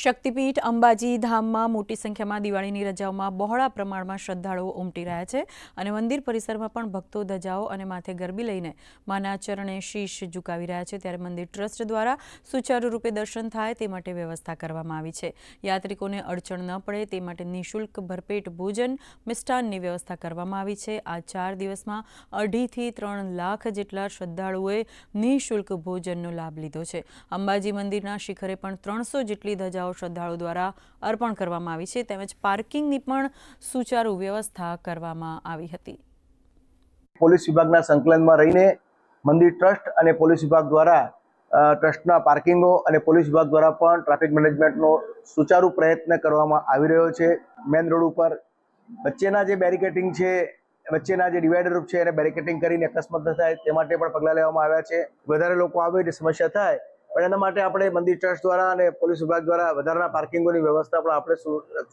શક્તિપીઠ અંબાજી ધામમાં મોટી સંખ્યામાં દિવાળીની રજાઓમાં બહોળા પ્રમાણમાં શ્રદ્ધાળુઓ ઉમટી રહ્યા છે અને મંદિર પરિસરમાં પણ ભક્તો ધજાઓ અને માથે ગરબી લઈને માના ચરણે શીશ ઝુકાવી રહ્યા છે. ત્યારે મંદિર ટ્રસ્ટ દ્વારા સુચારુ રૂપે દર્શન થાય તે માટે વ્યવસ્થા કરવામાં આવી છે. યાત્રિકોને અડચણ ન પડે તે માટે નિઃશુલ્ક ભરપેટ ભોજન મિષ્ટાનની વ્યવસ્થા કરવામાં આવી છે. આ ચાર દિવસમાં અઢીથી ત્રણ લાખ જેટલા શ્રદ્ધાળુઓએ નિઃશુલ્ક ભોજનનો લાભ લીધો છે. અંબાજી મંદિરના શિખરે પણ ત્રણસો જેટલી ધજાઓ શ્રદ્ધાળુ દ્વારા અર્પણ કરવામાં આવી છે. તેમજ પાર્કિંગની પણ સુચારુ વ્યવસ્થા કરવામાં આવી હતી. પોલીસ વિભાગના સંકલનમાં રહીને મંદિર ટ્રસ્ટ અને પોલીસ વિભાગ દ્વારા ટ્રસ્ટના પાર્કિંગો અને પોલીસ વિભાગ દ્વારા પણ ટ્રાફિક મેનેજમેન્ટનો સુચારુ પ્રયત્ન કરવામાં આવી રહ્યો છે. મેન રોડ ઉપર વચ્ચેના જે બેરિકેટિંગ છે, વચ્ચેના જે ડિવાઈડર રૂપ છે એને બેરિકેટિંગ કરીને અકસ્માત ન થાય તે માટે પણ પગલાં લેવામાં આવ્યા છે. વધારે લોકો આવે એટલે સમસ્યા થાય પણ એના માટે આપણે મંદિર ટ્રસ્ટ દ્વારા અને પોલીસ વિભાગ દ્વારા વધારાના પાર્કિંગોની વ્યવસ્થા પણ આપણે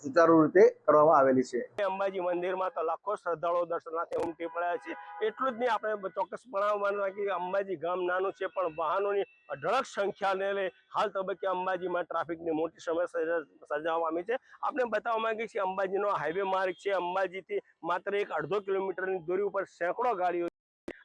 સુચારુ રીતે કરવામાં આવેલી છે. અંબાજી મંદિરમાં તો લાખો શ્રદ્ધાળુઓ દર્શનાર્થે ઉમટી પડ્યા છે. એટલું જ નહીં, આપણે ચોક્કસ માનવા કે અંબાજી ગામ નાનું છે, પણ વાહનોની અઢળક સંખ્યાને લઈ હાલ તબક્કે અંબાજીમાં ટ્રાફિકની મોટી સમસ્યા સર્જા- સર્જાવા પામી છે. આપણે બતાવવા માંગીએ છીએ, અંબાજીનો હાઈવે માર્ગ છે. અંબાજીથી માત્ર એક અડધો કિલોમીટરની દૂરી ઉપર સેંકડો ગાડીઓ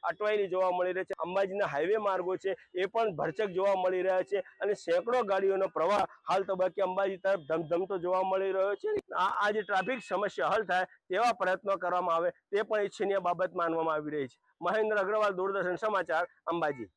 અટવાયેલી જોવા મળી રહી છે. અંબાજીના હાઈવે માર્ગો છે, એ પણ ભરચક જોવા મળી રહ્યા છે અને સેંકડો ગાડીઓનો પ્રવાહ હાલ તબક્કે અંબાજી તરફ ધમધમતો જોવા મળી રહ્યો છે. આ જે ટ્રાફિક સમસ્યા હલ થાય તેવા પ્રયત્નો કરવામાં આવે તે પણ ઈચ્છનીય બાબત માનવામાં આવી રહી છે. મહેન્દ્ર અગ્રવાલ, દૂરદર્શન સમાચાર, અંબાજી.